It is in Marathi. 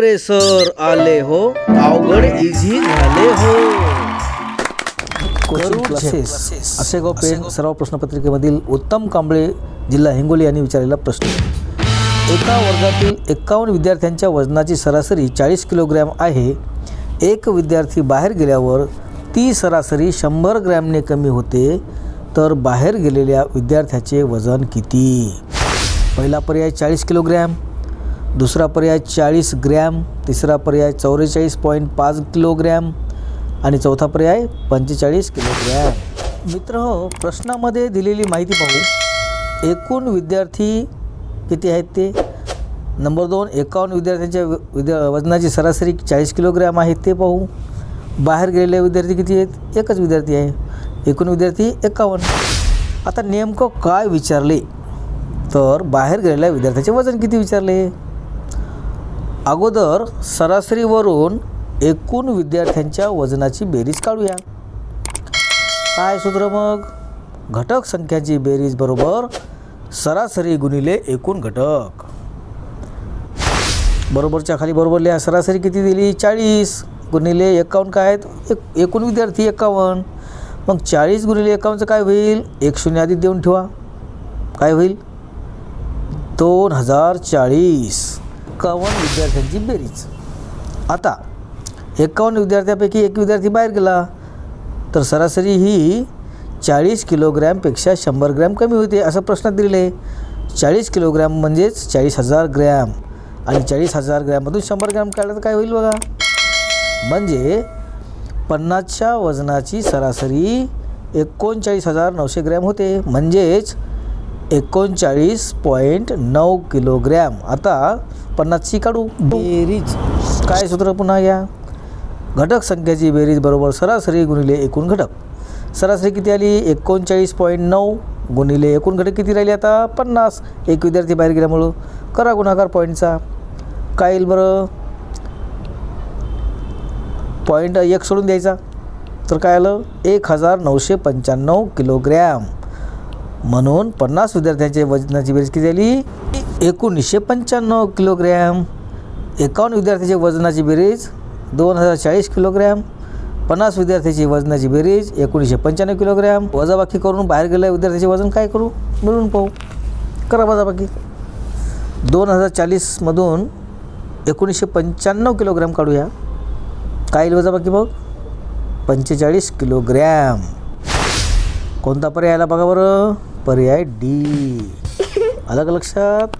प्रोग्रेसर आले हो अवघड इझी झाले हो. कोचिंग क्लासेस असेगाव पेण सराव प्रश्नपत्रिकेमधील उत्तम कांबळे जिल्हा हिंगोली यांनी विचारलेला प्रश्न. एका वर्गातील एक्कावन्न विद्यार्थ्यांच्या वजनाची सरासरी चाळीस किलोग्रॅम आहे. एक विद्यार्थी बाहेर गेल्यावर ती सरासरी शंभर ग्रॅमने कमी होते. तर बाहेर गेलेल्या विद्यार्थ्याचे वजन किती? पहिला पर्याय चाळीस किलोग्रॅम. दुसरा पर्याय चाळीस ग्रॅम तिसरा पर्याय चौवेचाळीस पॉईंट पाच किलोग्रॅम आणि चौथा पर्याय पंचेचाळीस किलोग्रॅम. मित्र हो प्रश्नामध्ये दिलेली माहिती पाहू. एकूण विद्यार्थी किती आहेत ते? नंबर दोन एकावन्न विद्यार्थ्यांच्या विद्या वजनाची सरासरी चाळीस किलोग्रॅम आहे ते पाहू. बाहेर गेलेले विद्यार्थी किती आहेत? एकच विद्यार्थी आहे. एकूण विद्यार्थी एकावन्न. आता नेमकं काय विचारले? तर बाहेर गेलेल्या विद्यार्थ्याचे वजन किती विचारले? अगोदर सरासरीवरून एकूण विद्यार्थ्यांच्या वजनाची बेरीज काढूया. काय सूत्र मग? घटक संख्याची बेरीज बरोबर सरासरी गुणिले एकूण घटक. बरोबरच्या खाली बरोबर लिहा. सरासरी किती दिली? चाळीस. गुणिले एकावन्न काय आहेत? एक एकूण विद्यार्थी एकावन्न. मग चाळीस गुणिले एकावन्नचं काय होईल? एक शून्य आधी देऊन ठेवा. काय होईल? दोन हजार चाळीस. एकावन्न विद्यार्थ्यांची बेरीज. आता एकावन्न विद्यार्थ्यापैकी एक विद्यार्थी बाहेर गेला तर सरासरी ही चाळीस किलोग्रॅमपेक्षा शंभर ग्रॅम कमी होते असं प्रश्नात दिलेलं. आहे चाळीस किलोग्रॅम म्हणजेच चाळीस हजार ग्रॅम. आणि चाळीस हजार ग्रॅममधून शंभर ग्रॅम काढलं तर काय होईल बघा? म्हणजे पन्नासच्या वजनाची सरासरी एकोणचाळीस हजार नऊशे ग्रॅम होते. म्हणजेच एकोणचाळीस पॉईंट नऊ किलोग्रॅम. आता पन्नासची काढू. बेरीज. काय सूत्र पुन्हा घ्या? घटक संख्याची बेरीज बरोबर सरासरी गुणिले एकूण घटक. सरासरी किती आली? एकोणचाळीस पॉईंट नऊ गुणिले एकूण घटक किती राहिली आता? पन्नास. एक विद्यार्थी बाहेर गेल्यामुळं करा गुणाकार पॉईंटचा काय येईल बरं? पॉईंट एक सोडून द्यायचा. तर काय आलं? एक हजार नऊशे पंच्याण्णव किलोग्रॅम. म्हणून पन्नास विद्यार्थ्यांचे वजनाची बेरीज किती झाली? एकोणीसशे पंच्याण्णव किलोग्रॅम. एकावन्न विद्यार्थ्याचे वजनाची बेरीज दोन हजार चाळीस किलोग्रॅम. पन्नास विद्यार्थ्याची वजनाची बेरीज एकोणीसशे पंच्याण्णव किलोग्रॅम. वजाबाकी करून बाहेर गेलेल्या विद्यार्थ्याचे वजन काय करू? मिळून पाहू. करा वजाबाकी. दोन हजार चाळीसमधून एकोणीसशे पंच्याण्णव किलोग्रॅम काढूया. काय येईल वजाबाकी बघ पंचेचाळीस किलोग्रॅम. कोणता पर्याय आला बघा बरं? पर्याय डी. आलं का लक्षात